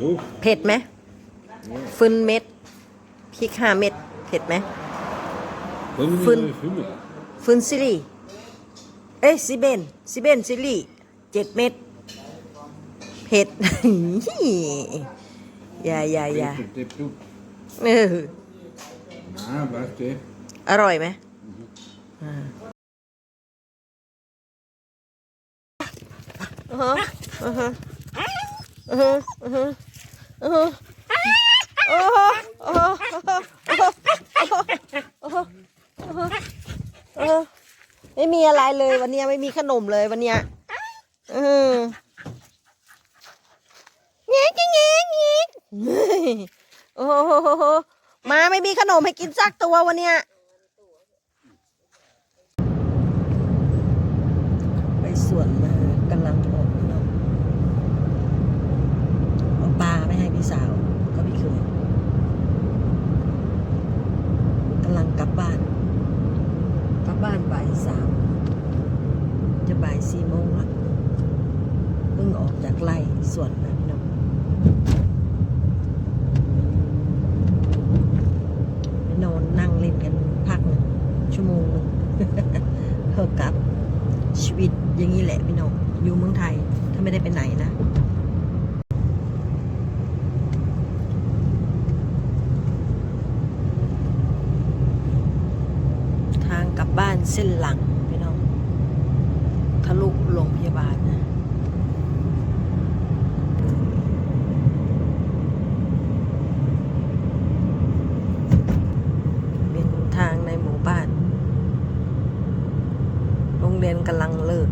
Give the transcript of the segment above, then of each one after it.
Jo. เผ็ดไหมฟืนเม็ดพริกห้าเม็ดเผ็ดไหม Den Fun. är ful. ฟืนซิลีเอ้ยซิเบนซิเบนซิลีเจ็ดเม็ดเผ็ดอย่าอย่าอย่า Tipp, tipp, tipp. เออ Nej, värst det. อร่อยไหมอ่าอือฮะอือฮะอือฮะอือฮะอือฮะ โอ้โอ้โอ้โอ้โหโอ้โหโอ้โหไม่มีอะไรเลยวันเนี้ยไม่มีขนมเลยวันเนี้ยอือเงี้ยเงี้ยเงี้ยเงี้ยโอ้โหมาไม่มีขนมให้กินสักตัววันเนี้ยไปสวนมากำลังออกเนาะเอาปลาไปให้พี่สาว ก็ไม่เคยกำลังกลับบ้าน กลับบ้านบ่ายสามจะบ่ายสี่โม งละเพิ่งออกจากไร่สวนมาพี่น้องนอนนั่งเล่นกันพักหนึ่งชั่วโมงหนึ่งเพิ่งกลับชีวิตอย่างนี้แหละพี่น้องอยู่เมืองไทยถ้าไม่ได้ไปไหนนะทางกลับบ้านเส้นหลังพี่น้อง ทะลุโรงพยาบาลนะ เป็นทางในหมู่บ้าน โรงเรียนกำลังเลิก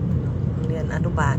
โรงเรียนอนุบาล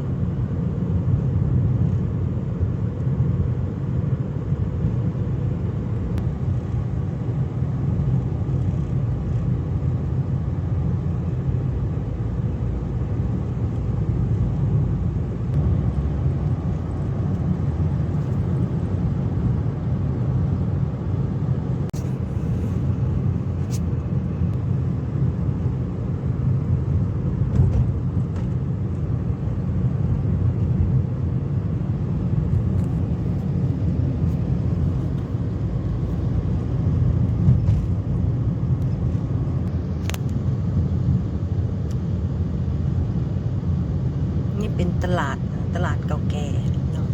นี่เป็นตลาดนะตลาดเก่าแก่เนาะ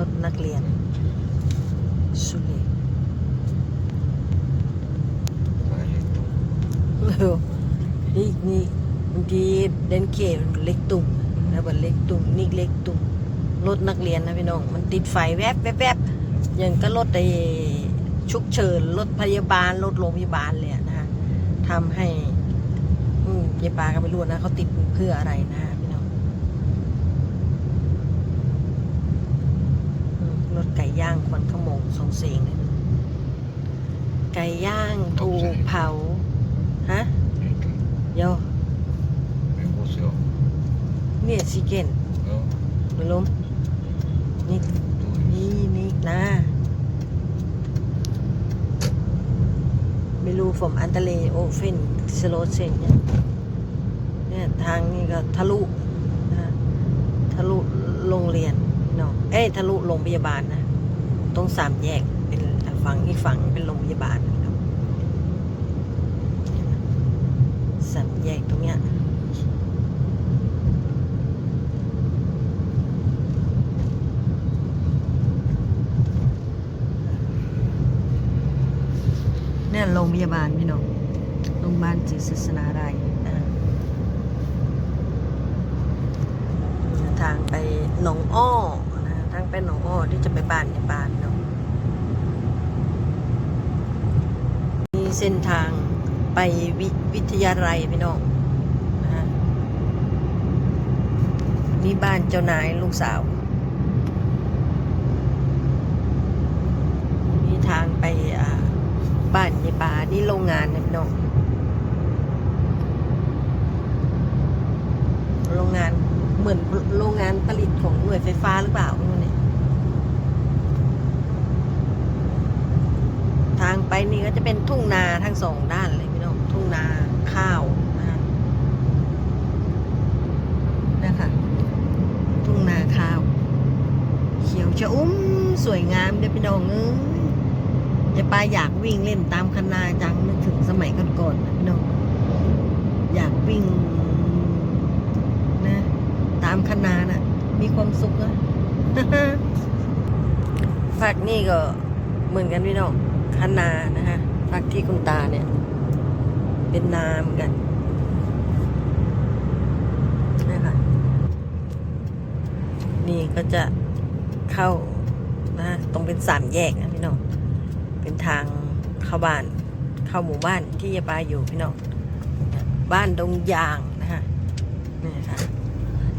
รถนักเรียนสุริ Nej. เออนี่นี่บางทีเดนเกเล็กตุ่มนะบันเล็กตุ่มนี่เล็กตุ่มรถนักเรียนนะพี่น้อง มันติดไฟแวบแวบแวบอย่างก็รถไอ้ฉุกเฉินรถพยาบาลรถโรงพยาบาลเลยนะฮะทำให้ยายปาก็ไม่รู้นะเขาติดเพื่ออะไรนะฮะพี่น้องอืมรถไก่ ย่างควันขโมงสองเสียงเลยนะไก่ย่างถูกเผา ฮะ Inte. โย Det måste jag. เนี่ยชิเก้น Ja. ไม่ล้มนี่ Då är det- นี่นี่นะ ไม่รู้ผมอันตะเลโอเฟนสโลเซนเนี่ยเนี่ยทางนี้ก็ทะลุนะทะลุโรงเรียนเนาะเอ้ยทะลุโรงพยาบาลนะ ตรงสามแยกเป็นฝั่งอีกฝั่งเป็นโรงพยาบาลนะครับสามแยกตรงเนี้ยเนี่ยโรงพยาบาลพี่น้องโรงพยาบาลจิตศาสนาไรทางไปหนองอ้อ ทางไปหนองอ้อที่จะไปบ้านในบ้านเนาะมีเส้นทางไปวิวิทยาลัยพี่น้องนะนี่บ้านเจ้านายลูกสาวมีทางไปบ้านยายปานี่โรงงานนะพี่น้องโรงงาน เหมือนโรงงานผลิตของหน่วยไฟฟ้าหรือเปล่าไม่รู้เนี่ยทางไปนี่ก็จะเป็นทุ่งนาทั้งสองด้านเลยพี่น้องทุ่งนาข้าวนะนะคะทุ่งนาข้าว เขียวชะอุ้มสวยงามเด้อพี่น้องเอ้ยจะไปอยากวิ่งเล่นตามคันนาจังนึกถึงสมัยก่อนๆนะพี่น้องอยากวิ่ง คันนาน่ะ มีความสุขนะภาคนี้ก็เหมือนกันพี่น้องคันนานะคะภาคที่คุณตาเนี่ย เป็นนาเหมือนกันนะคะนี่ก็จะเข้านะตรงเป็นสามแยกนะพี่น้องเป็นทางเข้าบ้านเข้าหมู่บ้านที่ยาปาอยู่พี่น้องบ้านดงยางนะคะนี่ค่ะ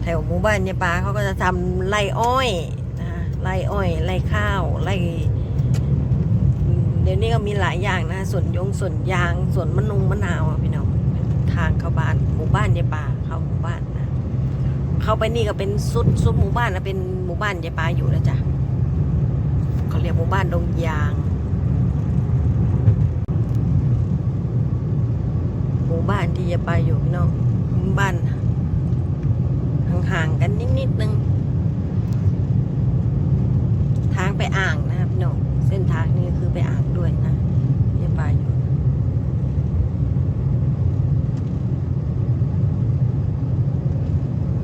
แถวหมู่บ้านยายปาเขาก็จะทำไร่อ้อยนะคะไร่อ้อยไร่ข้าวไร่เดี๋ยวนี้ก็มีหลายอย่างนะสวนยงสวนยางสวนมะนุงมะนาวพี่น้องทางเข้าบ้านหมู่บ้านยายปาเข้าหมู่บ้านนะเข้าไปนี่ก็เป็นสุดสุดหมู่บ้านนะเป็นหมู่บ้านยายปาอยู่นะจ๊ะเขาเรียกหมู่บ้านดงยาง หมู่บ้านที่จะไปอยู่พี่น้องบ้าน ห่างกันนิดๆนึง ทางไปอ่างนะครับพี่น้องเส้นทางนี้คือไปอ่างด้วยนะที่จะไปอยู่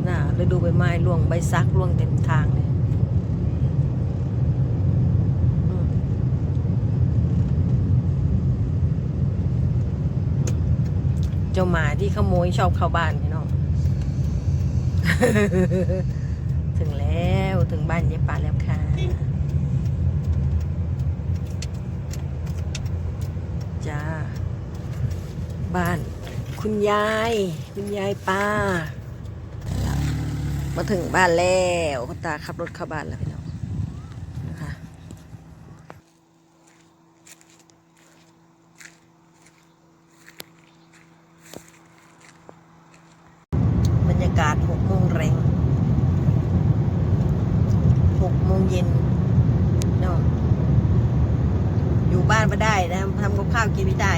น่าฤดูใบไม้ร่วงใบซักร่วงเต็มทางเลยเจ้าหมาที่ขโมยชอบเข้าบ้านพี่น้อง ถึงแล้วถึงบ้านเย็บปลาแล้วค่ะ จ้า บ้าน คุณยาย คุณยายป้า มาถึงบ้านแล้วคุณตาขับรถเข้าบ้านแล้วพี่น้องนะคะ บรรยา กาศหกโมงแรงหกโมงเย็นเนาะอยู่บ้านไม่ได้นะทำกับข้าวกินไม่ได้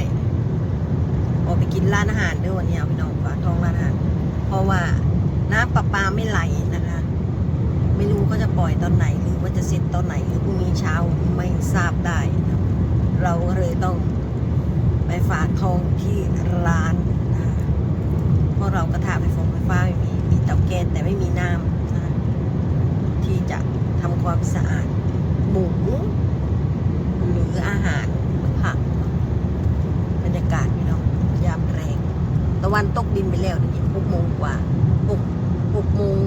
ออกไปกินร้านอาหารด้วยวันนี้เอาพี่น้องฝาท้องร้านอาหาร เพราะว่าน้ำประปาไม่ไหลนะคะ ไม่รู้เขาจะปล่อยตอนไหนหรือว่าจะเสร็จตอนไหนหรือพรุ่งนี้เช้าไม่ทราบได้ เราก็เลยต้องไปฝากทองที่ร้าน พวกเรากระทะไฟฟงไฟฟ้าไม่มีมีเตาแก๊สแต่ไม่มีน้ำนะที่จะทำความสะอาดหมูหรืออาหารผักบรรยากาศพี่น้องยามแรงตะวันตกดินไปแล้วนี่หกโมงกว่าหกหกโมง